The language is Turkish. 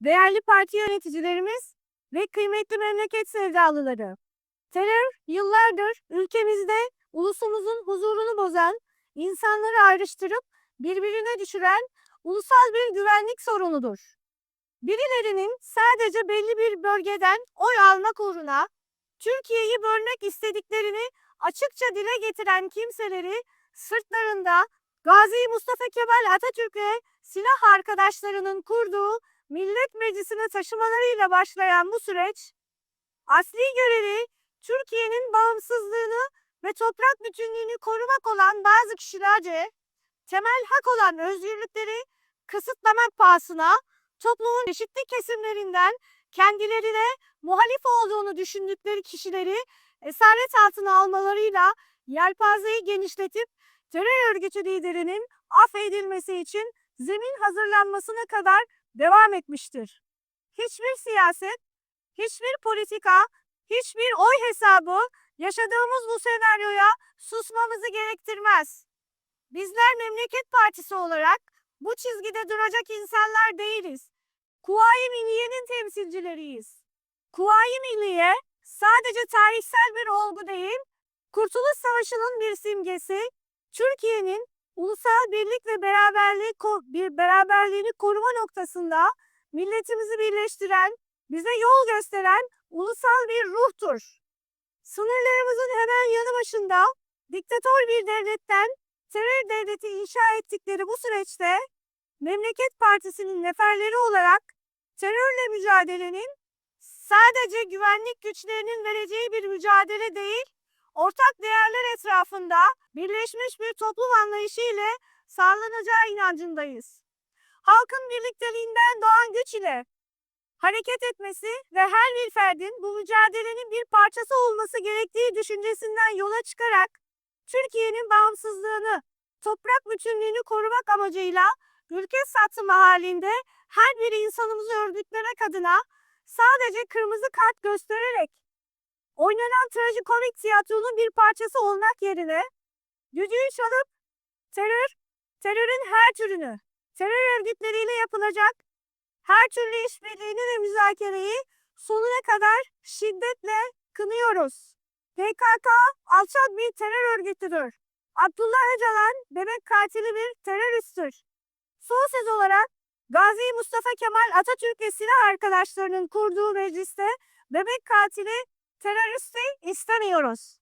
değerli parti yöneticilerimiz ve kıymetli memleket sevdalıları. Terör yıllardır ülkemizde ulusumuzun huzurunu bozan, insanları ayrıştırıp birbirine düşüren ulusal bir güvenlik sorunudur. Birilerinin sadece belli bir bölgeden oy almak uğruna Türkiye'yi bölmek istediklerini açıkça dile getiren kimseleri sırtlarında Gazi Mustafa Kemal Atatürk'e silah arkadaşlarının kurduğu Millet Meclisi'ne taşımalarıyla başlayan bu süreç, asli görevi Türkiye'nin bağımsızlığını ve toprak bütünlüğünü korumak olan bazı kişilerce temel hak olan özgürlükleri kısıtlamak pahasına toplumun çeşitli kesimlerinden kendilerine muhalif olduğunu düşündükleri kişileri esaret altına almalarıyla yelpazeyi genişletip terör örgütü liderinin affedilmesi için zemin hazırlanmasına kadar devam etmiştir. Hiçbir siyaset, hiçbir politika, hiçbir oy hesabı yaşadığımız bu senaryoya susmamızı gerektirmez. Bizler Memleket Partisi olarak bu çizgide duracak insanlar değiliz. Kuvayi Milliye'nin temsilcileriyiz. Kuvayi Milliye sadece tarihsel bir olgu değil, Kurtuluş Savaşı'nın bir simgesi, Türkiye'nin ulusal birlik ve beraberliği bir beraberliğini koruma noktasında milletimizi birleştiren, bize yol gösteren ulusal bir ruhtur. Sınırlarımızın hemen yanı başında diktatör bir devletten terör devleti inşa ettikleri bu süreçte Memleket Partisi'nin neferleri olarak terörle mücadelenin sadece güvenlik güçlerinin vereceği bir mücadele değil, ortak değerler etrafında birleşmiş bir toplum anlayışı ile sağlanacağı inancındayız. Halkın birlikteliğinden doğan güç ile hareket etmesi ve her bir ferdin bu mücadelenin bir parçası olması gerektiği düşüncesinden yola çıkarak Türkiye'nin bağımsızlığını, toprak bütünlüğünü korumak amacıyla ülke satımı halinde her bir insanımızı örgütlemek adına sadece kırmızı kart göstererek oynanan trajikomik tiyatronun bir parçası olmak yerine düdüğü çalıp terör, terörün her türünü, terör örgütleriyle yapılacak her türlü işbirliğini ve müzakereyi sonuna kadar şiddetle kınıyoruz. PKK alçak bir terör örgütüdür. Abdullah Öcalan bebek katili bir teröristtir. Son söz olarak Gazi Mustafa Kemal Atatürk ve silah arkadaşlarının kurduğu mecliste bebek katili teröristi istemiyoruz.